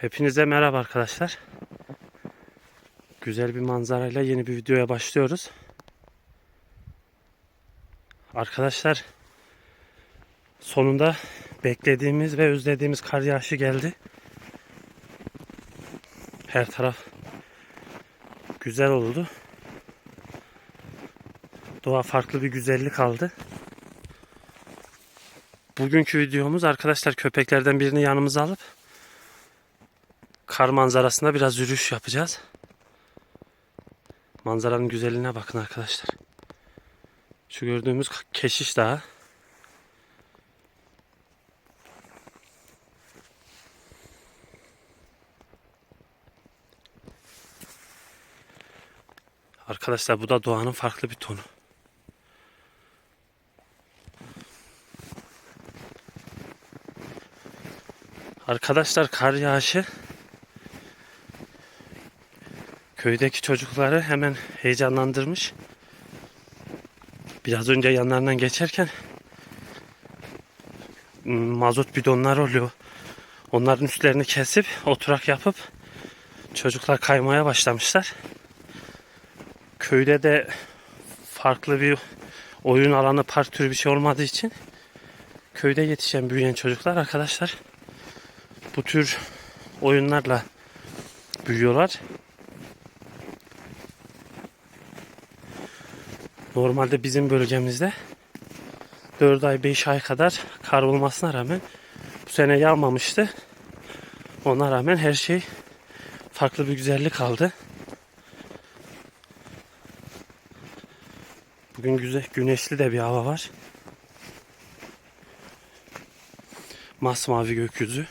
Hepinize merhaba arkadaşlar. Güzel bir manzarayla yeni bir videoya başlıyoruz. Arkadaşlar sonunda beklediğimiz ve özlediğimiz kar yağışı geldi. Her taraf güzel oldu. Doğa farklı bir güzellik aldı. Bugünkü videomuz arkadaşlar köpeklerden birini yanımıza alıp kar manzarasında biraz yürüyüş yapacağız. Manzaranın güzelliğine bakın arkadaşlar. Şu gördüğümüz keşiş dağı. Arkadaşlar bu da doğanın farklı bir tonu. Arkadaşlar kar yağışı köydeki çocukları hemen heyecanlandırmış. Biraz önce yanlarından geçerken mazot bidonlar oluyor. Onların üstlerini kesip oturak yapıp çocuklar kaymaya başlamışlar. Köyde de farklı bir oyun alanı park türü bir şey olmadığı için köyde yetişen büyüyen çocuklar arkadaşlar bu tür oyunlarla büyüyorlar. Normalde bizim bölgemizde 4 ay 5 ay kadar kar olmasına rağmen bu sene yağmamıştı. Ona rağmen her şey farklı bir güzellik aldı. Bugün güzel güneşli de bir hava var. Masmavi gökyüzü.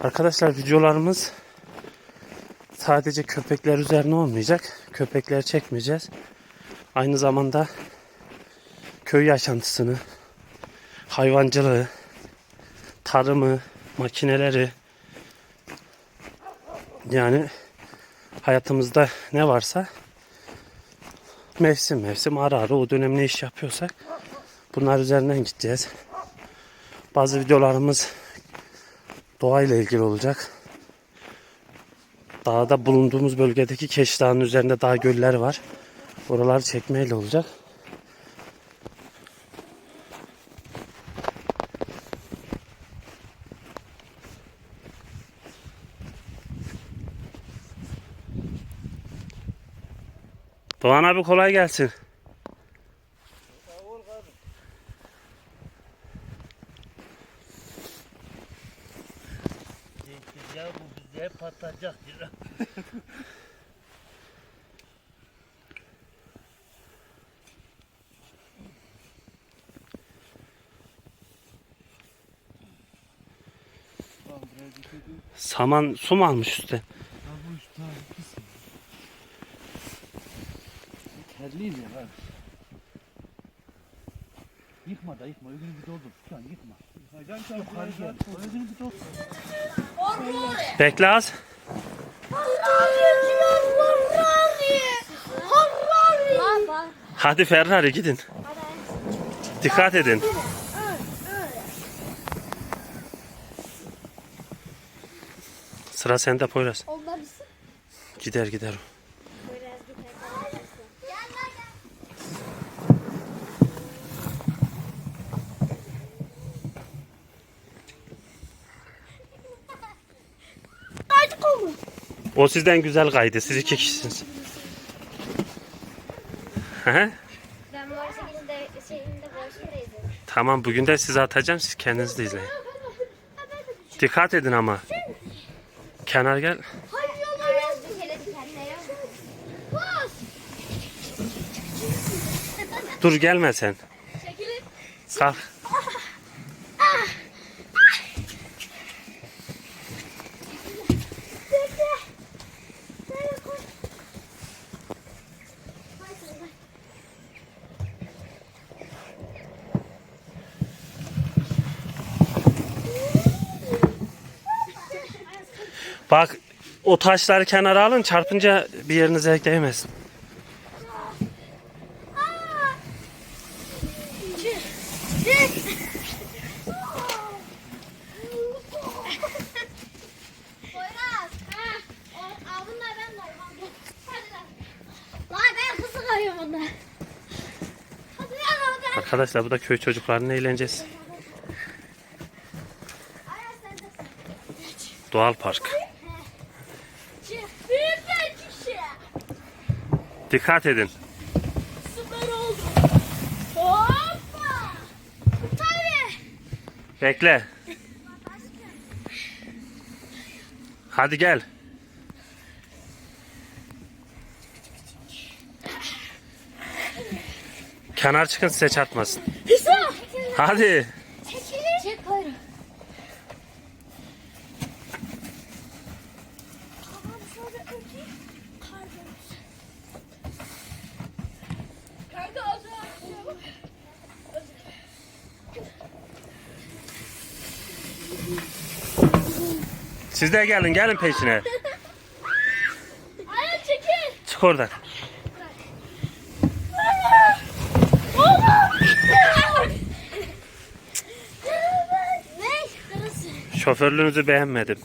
Arkadaşlar videolarımız sadece köpekler üzerine olmayacak. Köpekler çekmeyeceğiz. Aynı zamanda köy yaşantısını, hayvancılığı, tarımı, makineleri yani hayatımızda ne varsa mevsim mevsim ara ara o dönem ne iş yapıyorsak bunlar üzerinden gideceğiz. Bazı videolarımız doğayla ilgili olacak. Dağda bulunduğumuz bölgedeki Keş Dağı'nın üzerinde dağ göller var. Oraları çekmeyle olacak. Doğan abi kolay gelsin. Saman su mu almış üstte? Terliyiz ya lan. Yıkma da yıkma. Öbürünü bir doldur. Şu an yıkma. Yıkacaksın yukarı gel. Öbürünü bir doldur. Bekle az. Hadi Ferrari gidin. Dikkat edin. Sıra sende Poyraz. Onlar mısın? Gider gider. o. O sizden güzel kaydı. Siz iki kişisiniz. Hı? Ben de şeyinde boşundaydım. tamam bugün de size atacağım. Siz kendiniz de izleyin. Dikkat edin ama. Kenar gel. Hayır. Dur gelme sen. Çekilin. Kalk. Bak o taşları kenara alın çarpınca bir yerinize değmesin. Arkadaşlar bu da köy çocuklarının eğlencesi. Doğal park. Dikkat edin. Süper oldu. Hoppa. Tabii. Bekle. Hadi gel. Kenar çıkın size çarpmasın. Hadi. Çekilin. Çek koyun. Tamam şöyle öpeyim. Kardeş. Kanka az Siz de gelin gelin peşine. Ayaz çekil. Çık oradan. Şoförlüğünüzü beğenmedim.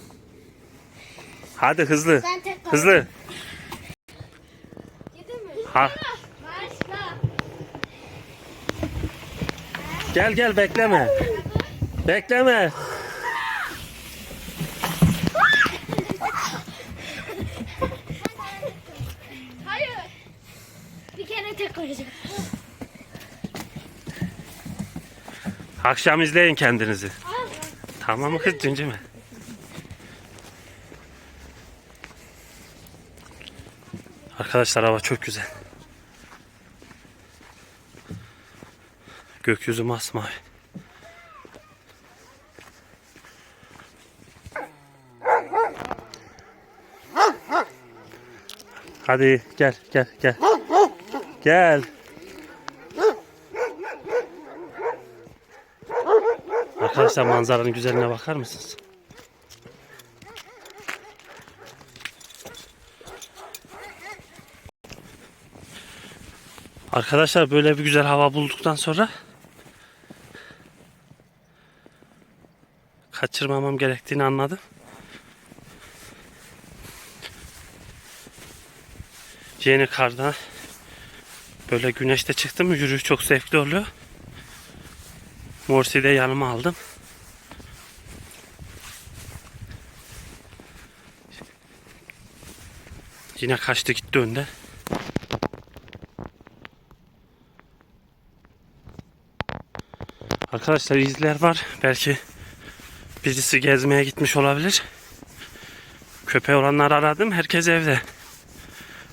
Hadi hızlı. Hızlı. Ha. Gel gel bekleme. Bekleme. Hayır. Bir kere tek koyacağım. Akşam izleyin kendinizi. Tamam mı kız mi? Arkadaşlar hava çok güzel. Gökyüzü masmavi. Hadi gel gel gel. Gel. Arkadaşlar manzaranın güzelliğine bakar mısınız? Arkadaşlar böyle bir güzel hava bulduktan sonra kaçırmamam gerektiğini anladım. Yeni kardan böyle güneşte çıktım yürüyüş çok zevkli oluyor. Morsi'yi de yanıma aldım. Yine kaçtı gitti önde. Arkadaşlar izler var. Belki birisi gezmeye gitmiş olabilir. Köpeği olanları aradım. Herkes evde.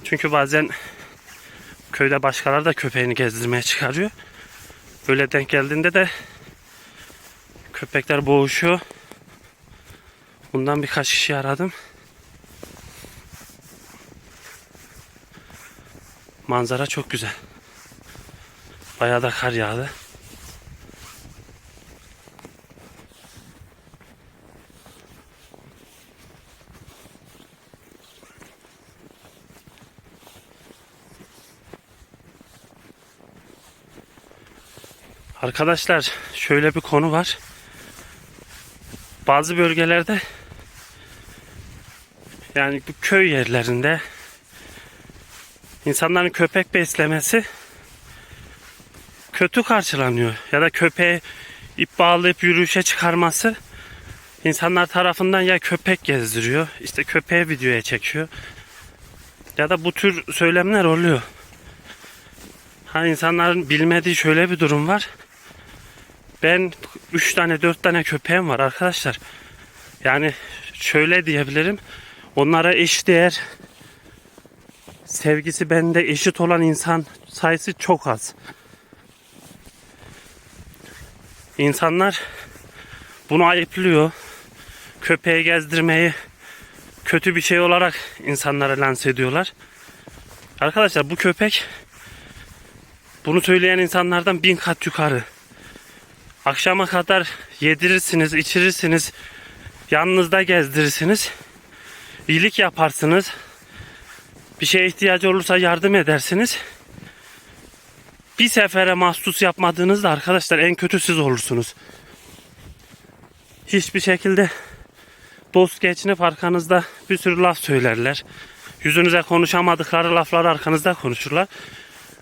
Çünkü bazen köyde başkaları da köpeğini gezdirmeye çıkarıyor. Böyle denk geldiğinde de köpekler boğuşuyor. Bundan birkaç kişi aradım. Manzara çok güzel. Bayağı da kar yağdı. Arkadaşlar şöyle bir konu var. Bazı bölgelerde yani bu köy yerlerinde insanların köpek beslemesi kötü karşılanıyor. Ya da köpeğe ip bağlayıp yürüyüşe çıkarması insanlar tarafından ya köpek gezdiriyor, işte köpeğe videoya çekiyor. Ya da bu tür söylemler oluyor. Ha insanların bilmediği şöyle bir durum var. Ben 3 tane 4 tane köpeğim var arkadaşlar. Yani şöyle diyebilirim. Onlara eş değer sevgisi bende eşit olan insan sayısı çok az. İnsanlar bunu ayıplıyor. Köpeği gezdirmeyi kötü bir şey olarak insanlara lanse ediyorlar. Arkadaşlar bu köpek bunu söyleyen insanlardan bin kat yukarı. Akşama kadar yedirirsiniz, içirirsiniz. Yanınızda gezdirirsiniz. İyilik yaparsınız. Bir şeye ihtiyacı olursa yardım edersiniz. Bir sefere mahsus yapmadığınızda arkadaşlar en kötü siz olursunuz. Hiçbir şekilde dost geçinip arkanızda bir sürü laf söylerler. Yüzünüze konuşamadıkları lafları arkanızda konuşurlar.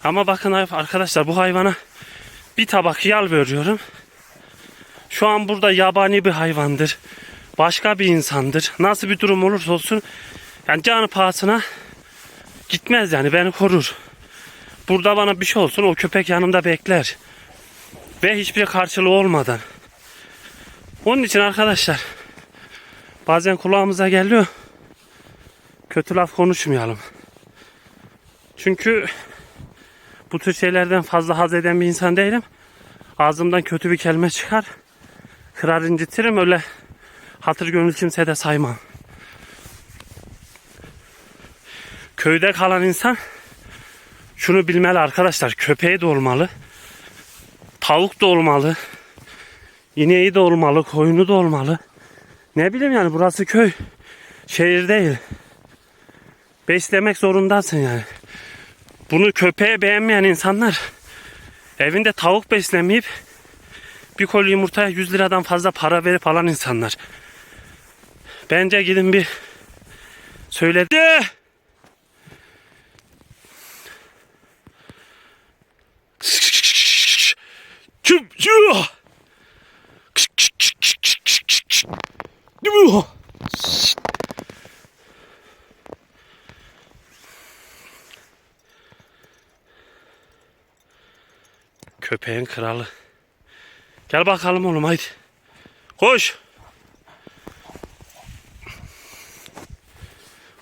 Ama bakın arkadaşlar bu hayvana bir tabak yal veriyorum. Şu an burada yabani bir hayvandır. Başka bir insandır. Nasıl bir durum olursa olsun yani canı pahasına gitmez yani beni korur. Burada bana bir şey olsun o köpek yanımda bekler. Ve hiçbir karşılığı olmadan. Onun için arkadaşlar bazen kulağımıza geliyor. Kötü laf konuşmayalım. Çünkü bu tür şeylerden fazla haz eden bir insan değilim. Ağzımdan kötü bir kelime çıkar. Kırar incitirim öyle hatır gönül kimse de saymam. Köyde kalan insan şunu bilmeli arkadaşlar. Köpeği de olmalı. Tavuk da olmalı. İneği de olmalı. Koyunu da olmalı. Ne bileyim yani burası köy. Şehir değil. Beslemek zorundasın yani. Bunu köpeğe beğenmeyen insanlar evinde tavuk beslemeyip bir koli yumurtaya 100 liradan fazla para verip alan insanlar. Bence gidin bir söyledi. Kim? Köpeğin kralı. Gel bakalım oğlum haydi. Koş.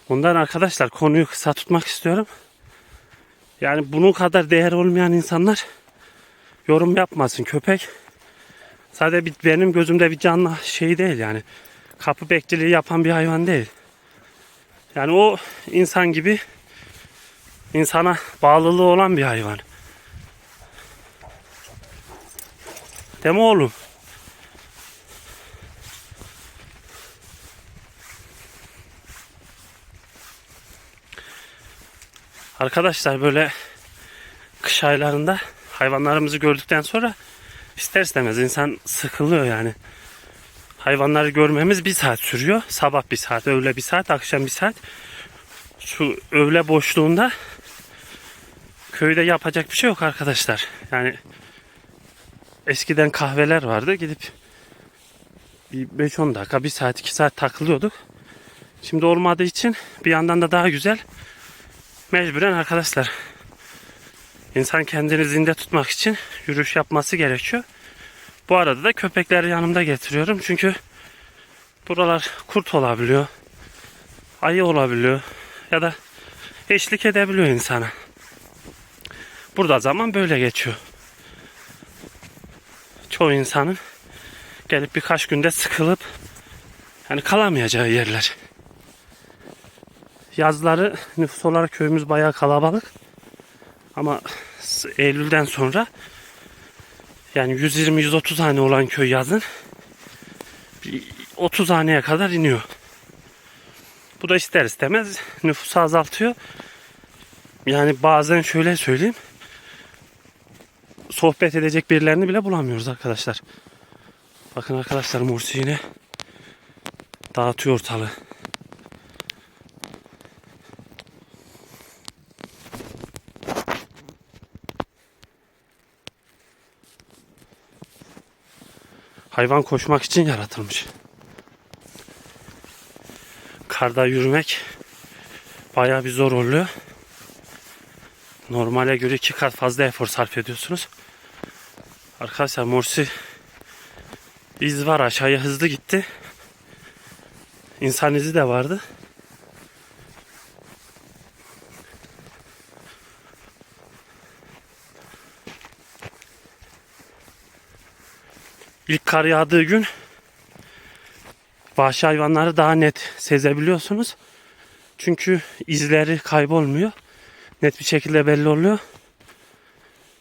Bundan arkadaşlar konuyu kısa tutmak istiyorum. Yani bunun kadar değer olmayan insanlar yorum yapmasın. Köpek sadece bir, benim gözümde bir canlı şey değil yani. Kapı bekçiliği yapan bir hayvan değil. Yani o insan gibi insana bağlılığı olan bir hayvan. Değil mi oğlum? Arkadaşlar böyle kış aylarında hayvanlarımızı gördükten sonra ister istemez insan sıkılıyor yani. Hayvanları görmemiz bir saat sürüyor. Sabah bir saat, öğle bir saat, akşam bir saat. Şu öğle boşluğunda köyde yapacak bir şey yok arkadaşlar. Yani eskiden kahveler vardı. Gidip bir 5-10 dakika, 1 saat, 2 saat takılıyorduk. Şimdi olmadığı için bir yandan da daha güzel. Mecburen arkadaşlar insan kendini zinde tutmak için yürüyüş yapması gerekiyor. Bu arada da köpekleri yanımda getiriyorum. Çünkü buralar kurt olabiliyor. Ayı olabiliyor. Ya da eşlik edebiliyor insana. Burada zaman böyle geçiyor. Çoğu insanın gelip birkaç günde sıkılıp yani kalamayacağı yerler. Yazları nüfus olarak köyümüz bayağı kalabalık. Ama Eylül'den sonra yani 120-130 hane olan köy yazın bir 30 haneye kadar iniyor. Bu da ister istemez nüfusu azaltıyor. Yani bazen şöyle söyleyeyim. Sohbet edecek birilerini bile bulamıyoruz arkadaşlar. Bakın arkadaşlar Mursi yine dağıtıyor ortalığı. Hayvan koşmak için yaratılmış. Karda yürümek bayağı bir zor oluyor. Normale göre iki kat fazla efor sarf ediyorsunuz. Arkadaşlar Morsi iz var aşağıya hızlı gitti. İnsan izi de vardı. İlk kar yağdığı gün vahşi hayvanları daha net sezebiliyorsunuz. Çünkü izleri kaybolmuyor. Net bir şekilde belli oluyor.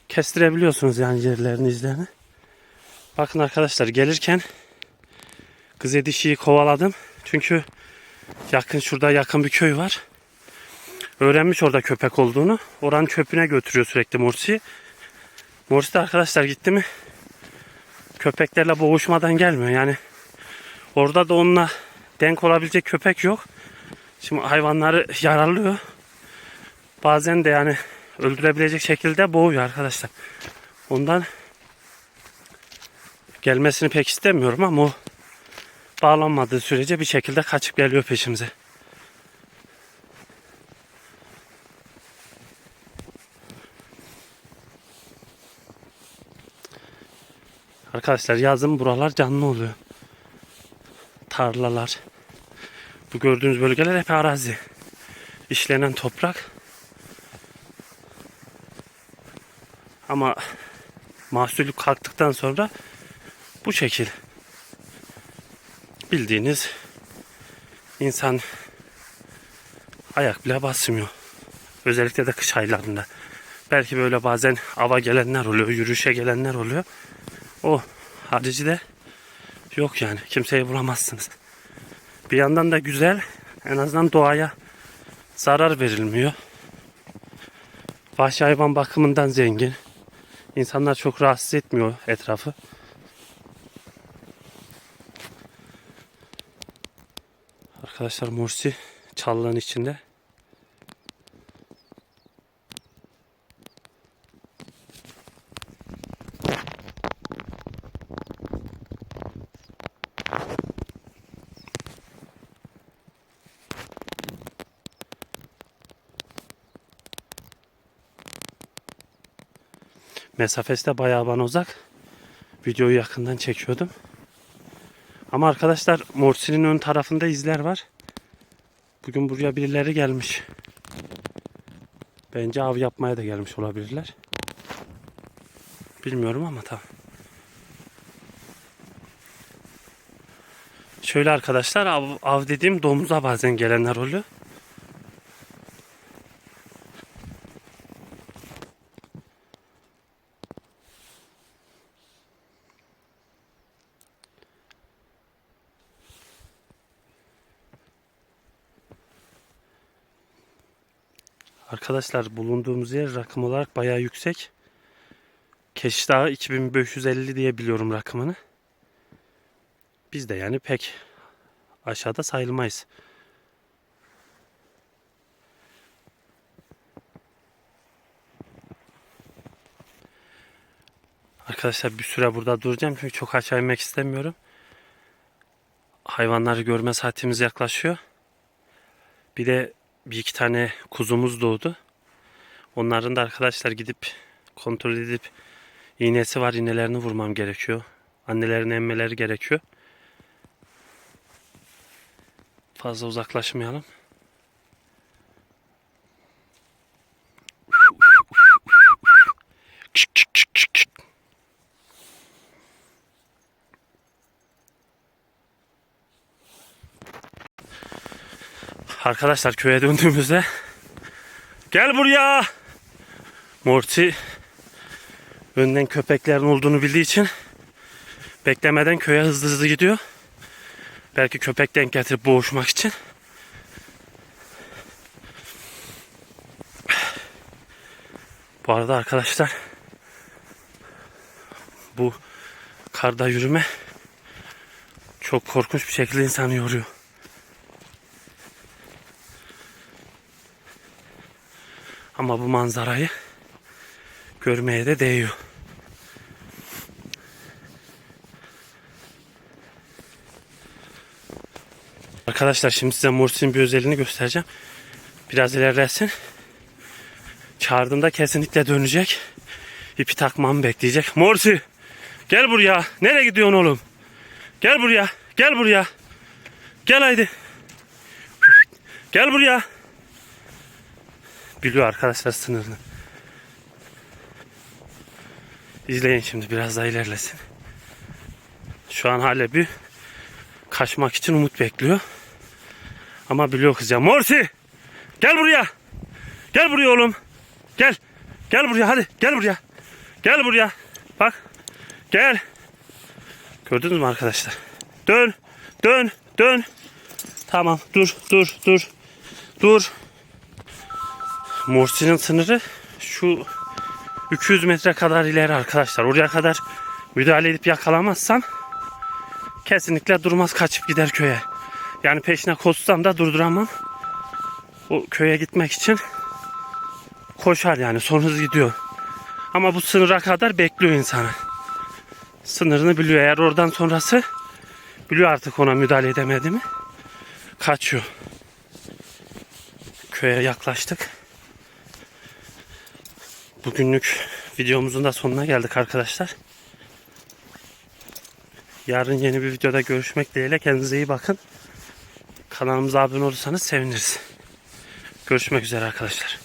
Kestirebiliyorsunuz yani yerlerini izlerini. Bakın arkadaşlar gelirken kız dişiyi kovaladım. Çünkü yakın şurada yakın bir köy var. Öğrenmiş orada köpek olduğunu. Oranın çöpüne götürüyor sürekli Morsi'yi. Morsi de arkadaşlar gitti mi köpeklerle boğuşmadan gelmiyor. Yani orada da onunla denk olabilecek köpek yok. Şimdi hayvanları yaralıyor. Bazen de yani öldürebilecek şekilde boğuyor arkadaşlar. Ondan Gelmesini pek istemiyorum ama o bağlanmadığı sürece bir şekilde kaçıp geliyor peşimize. Arkadaşlar yazın buralar canlı oluyor. Tarlalar. Bu gördüğünüz bölgeler hep arazi. İşlenen toprak. Ama mahsulü kalktıktan sonra bu şekil. Bildiğiniz insan ayak bile basmıyor. Özellikle de kış aylarında. Belki böyle bazen ava gelenler oluyor, yürüyüşe gelenler oluyor. O harici de yok yani. Kimseyi bulamazsınız. Bir yandan da güzel. En azından doğaya zarar verilmiyor. Vahşi hayvan bakımından zengin. İnsanlar çok rahatsız etmiyor etrafı. Arkadaşlar Morsi çallığın içinde. Mesafesi de bayağı bana uzak. Videoyu yakından çekiyordum. Ama arkadaşlar Morsi'nin ön tarafında izler var. Bugün buraya birileri gelmiş. Bence av yapmaya da gelmiş olabilirler. Bilmiyorum ama tamam. Şöyle arkadaşlar av, av dediğim domuza bazen gelenler oluyor. Arkadaşlar bulunduğumuz yer rakım olarak bayağı yüksek. Keşiş Dağı 2550 diye biliyorum rakımını. Biz de yani pek aşağıda sayılmayız. Arkadaşlar bir süre burada duracağım çünkü çok aşağı inmek istemiyorum. Hayvanları görme saatimiz yaklaşıyor. Bir de bir iki tane kuzumuz doğdu. Onların da arkadaşlar gidip kontrol edip iğnesi var iğnelerini vurmam gerekiyor. Annelerini emmeleri gerekiyor. Fazla uzaklaşmayalım. Arkadaşlar köye döndüğümüzde gel buraya. Morty önden köpeklerin olduğunu bildiği için beklemeden köye hızlı hızlı gidiyor. Belki köpek denk getirip boğuşmak için. Bu arada arkadaşlar bu karda yürüme çok korkunç bir şekilde insanı yoruyor. Ama bu manzarayı görmeye de değiyor. Arkadaşlar şimdi size Morsi'nin bir özelliğini göstereceğim. Biraz ilerlesin. Çağırdığımda kesinlikle dönecek. İpi takmamı bekleyecek. Morsi gel buraya. Nereye gidiyorsun oğlum? Gel buraya. Gel buraya. Gel haydi. Gel buraya. Biliyor arkadaşlar sınırını. İzleyin şimdi biraz daha ilerlesin. Şu an hala bir kaçmak için umut bekliyor. Ama biliyor kız ya. Morsi! Gel buraya! Gel buraya oğlum. Gel. Gel buraya hadi. Gel buraya. Gel buraya. Bak. Gel. Gördünüz mü arkadaşlar? Dön. Dön. Dön. Tamam. Dur. Dur. Dur. Dur. Morsi'nin sınırı şu 200 metre kadar ileri arkadaşlar. Oraya kadar müdahale edip yakalamazsam kesinlikle durmaz kaçıp gider köye. Yani peşine koşsam da durduramam. O köye gitmek için koşar yani son hız gidiyor. Ama bu sınıra kadar bekliyor insanı. Sınırını biliyor. Eğer oradan sonrası biliyor artık ona müdahale edemedi mi? Kaçıyor. Köye yaklaştık. Bugünlük videomuzun da sonuna geldik arkadaşlar. Yarın yeni bir videoda görüşmek dileğiyle kendinize iyi bakın. Kanalımıza abone olursanız seviniriz. Görüşmek üzere arkadaşlar.